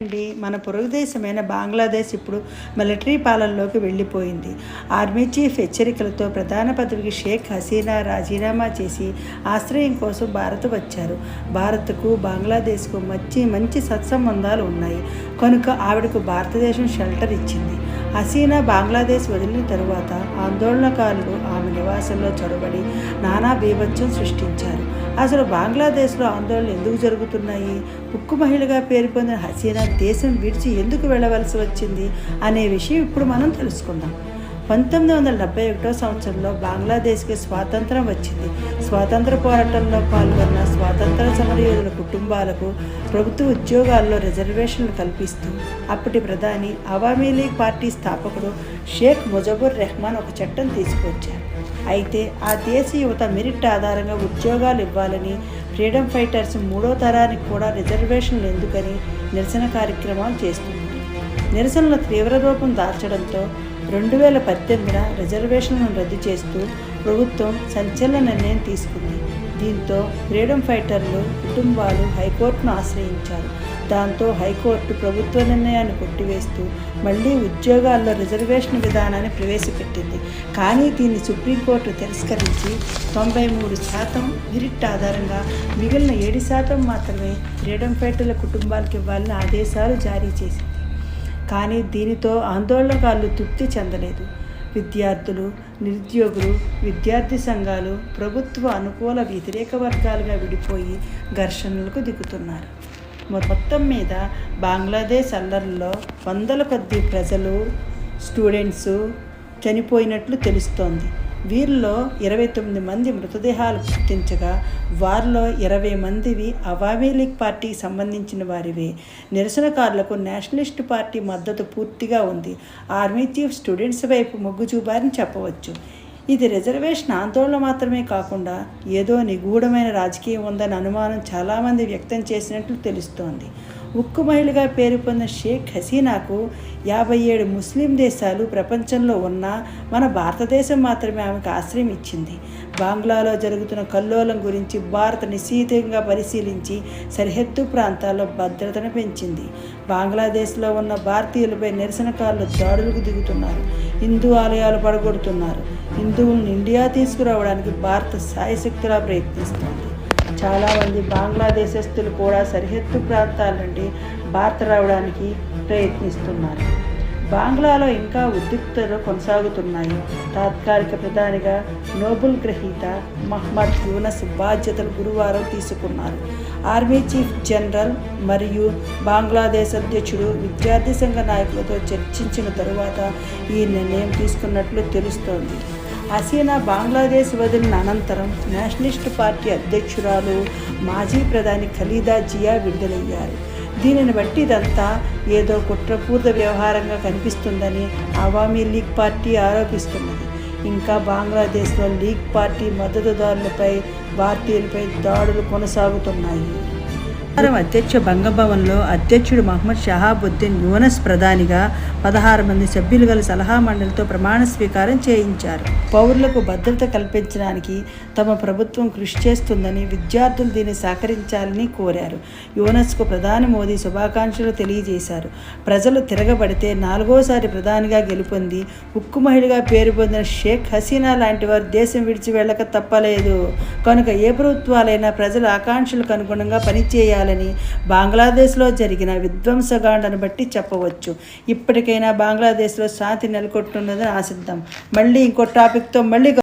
అండి. మన పొరుగు దేశమైన బంగ్లాదేశ్ ఇప్పుడు మిలిటరీ పాలనలోకి వెళ్ళిపోయింది. ఆర్మీ చీఫ్ హెచ్చరికలతో ప్రధాన పదవికి షేక్ హసీనా రాజీనామా చేసి ఆశ్రయం కోసం భారత్ వచ్చారు. భారత్కు బంగ్లాదేశ్కు మంచి మంచి సత్సంబంధాలు ఉన్నాయి. కనుక ఆవిడకు భారతదేశం షెల్టర్ ఇచ్చింది. హసీనా బంగ్లాదేశ్ వదిలిన తరువాత ఆందోళనకారులు ఆమె నివాసంలో చొరబడి నానా బీభత్సం సృష్టించారు. అసలు బంగ్లాదేశ్లో ఆందోళనలు ఎందుకు జరుగుతున్నాయి? ఉక్కు మహిళగా పేరు పొందిన హసీనా దేశం విడిచి ఎందుకు వెళ్ళవలసి వచ్చింది? అనే విషయం ఇప్పుడు మనం తెలుసుకుందాం. పంతొమ్మిది వందల డెబ్బై ఒకటో సంవత్సరంలో బంగ్లాదేశ్కి స్వాతంత్రం వచ్చింది. స్వాతంత్ర పోరాటంలో పాల్గొన్న స్వాతంత్ర సమరయోధుల కుటుంబాలకు ప్రభుత్వ ఉద్యోగాల్లో రిజర్వేషన్లు కల్పిస్తూ అప్పటి ప్రధాని అవామీ లీగ్ పార్టీ స్థాపకుడు షేక్ ముజబుర్ రెహమాన్ ఒక చట్టం తీసుకొచ్చారు. అయితే ఆ దేశ యువత మెరిట్ ఆధారంగా ఉద్యోగాలు ఇవ్వాలని ఫ్రీడమ్ ఫైటర్స్ మూడో తరానికి కూడా రిజర్వేషన్లు ఎందుకని నిరసన కార్యక్రమాలు చేస్తుంది. నిరసనలు తీవ్ర రూపం దాల్చడంతో రెండు వేల పద్దెనిమిదిన రిజర్వేషన్లను రద్దు చేస్తూ ప్రభుత్వం సంచలన నిర్ణయం తీసుకుంది. దీంతో ఫ్రీడమ్ ఫైటర్లు కుటుంబాలు హైకోర్టును ఆశ్రయించారు. దాంతో హైకోర్టు ప్రభుత్వ నిర్ణయాన్ని కొట్టివేస్తూ మళ్ళీ ఉద్యోగాల్లో రిజర్వేషన్ విధానాన్ని ప్రవేశపెట్టింది. కానీ దీన్ని సుప్రీంకోర్టు తిరస్కరించి తొంభై మూడు శాతం మెరిట్ ఆధారంగా మిగిలిన ఏడు శాతం మాత్రమే ఫ్రీడమ్ ఫైటర్ల కుటుంబాలకు ఇవ్వాలని ఆదేశాలు జారీ చేసింది. కానీ దీనితో ఆందోళనకారులు తృప్తి చెందలేదు. విద్యార్థులు నిరుద్యోగులు విద్యార్థి సంఘాలు ప్రభుత్వ అనుకూల వ్యతిరేక వర్గాలుగా విడిపోయి ఘర్షణలకు దిగుతున్నారు. మొత్తం మీద బంగ్లాదేశ్ అల్లర్లో వందల కొద్ది ప్రజలు స్టూడెంట్స్ చనిపోయినట్లు తెలుస్తోంది. వీరిలో ఇరవై తొమ్మిది మంది మృతదేహాలు గుర్తించగా వారిలో ఇరవై మందివి అవామీ లీగ్ పార్టీకి సంబంధించిన వారివే. నిరసనకారులకు నేషనలిస్ట్ పార్టీ మద్దతు పూర్తిగా ఉంది. ఆర్మీ చీఫ్ స్టూడెంట్స్ వైపు మొగ్గు చూపారని చెప్పవచ్చు. ఇది రిజర్వేషన్ ఆందోళన మాత్రమే కాకుండా ఏదో నిగూఢమైన రాజకీయం ఉందని అనుమానం చాలామంది వ్యక్తం చేసినట్లు తెలుస్తోంది. ఉక్కు మహిళగా పేరు పొందిన షేక్ హసీనాకు యాభై ఏడు ముస్లిం దేశాలు ప్రపంచంలో ఉన్న మన భారతదేశం మాత్రమే ఆమెకు ఆశ్రయం ఇచ్చింది. బంగ్లాలో జరుగుతున్న కల్లోలం గురించి భారత్ నిశీతంగా పరిశీలించి సరిహద్దు ప్రాంతాల్లో భద్రతను పెంచింది. బంగ్లాదేశ్లో ఉన్న భారతీయులపై నిరసనకారులు దాడులకు దిగుతున్నారు. హిందూ ఆలయాలు పడగొడుతున్నారు. హిందువులను ఇండియా తీసుకురావడానికి భారత సాయశక్తులా ప్రయత్నిస్తోంది. చాలామంది బంగ్లాదేశస్తులు కూడా సరిహద్దు ప్రాంతాల నుండి భారత రావడానికి ప్రయత్నిస్తున్నారు. బంగ్లాలో ఇంకా ఉద్రిక్తలు కొనసాగుతున్నాయి. తాత్కాలిక ప్రధానిగా నోబుల్ గ్రహీత మహ్మద్ యూనస్ బాధ్యతలు గురువారం తీసుకున్నారు. ఆర్మీ చీఫ్ జనరల్ మరియు బంగ్లాదేశ్ అధ్యక్షుడు విద్యార్థి సంఘ నాయకులతో చర్చించిన తరువాత ఈ నిర్ణయం తీసుకున్నట్లు తెలుస్తోంది. హసీనా బంగ్లాదేశ్ వదిలిన అనంతరం నేషనలిస్ట్ పార్టీ అధ్యక్షురాలు మాజీ ప్రధాని ఖలీదా జియా విడుదలయ్యారు. దీనిని బట్టి ఇదంతా ఏదో కుట్రపూర్త వ్యవహారంగా కనిపిస్తుందని అవామీ లీగ్ పార్టీ ఆరోపిస్తున్నది. ఇంకా బంగ్లాదేశ్లో లీగ్ పార్టీ మద్దతుదారులపై భారతీయులపై దాడులు కొనసాగుతున్నాయి. అధ్యక్ష భంగభవన్లో అధ్యక్షుడు మహమ్మద్ షహాబుద్దీన్ యూనస్ ప్రధానిగా పదహారు మంది సభ్యులు గల సలహా మండలితో ప్రమాణ స్వీకారం చేయించారు. పౌరులకు భద్రత కల్పించడానికి తమ ప్రభుత్వం కృషి చేస్తుందని విద్యార్థులు దీన్ని సహకరించాలని కోరారు. యూనస్కు ప్రధాని మోదీ శుభాకాంక్షలు తెలియజేశారు. ప్రజలు తిరగబడితే నాలుగోసారి ప్రధానిగా గెలుపొంది ఉక్కు మహిళగా పేరు పొందిన షేక్ హసీనా లాంటి వారు దేశం విడిచి వెళ్ళక తప్పలేదు. కనుక ఏ ప్రభుత్వాలైనా ప్రజల ఆకాంక్షలకు అనుగుణంగా పనిచేయాలి. చేయాలని బంగ్లాదేశ్లో జరిగిన విధ్వంసగాండను బట్టి చెప్పవచ్చు. ఇప్పటికైనా బంగ్లాదేశ్లో శాంతి నెలకొట్టున్నదని ఆశిద్దాం. మళ్ళీ ఇంకో టాపిక్తో మళ్ళీ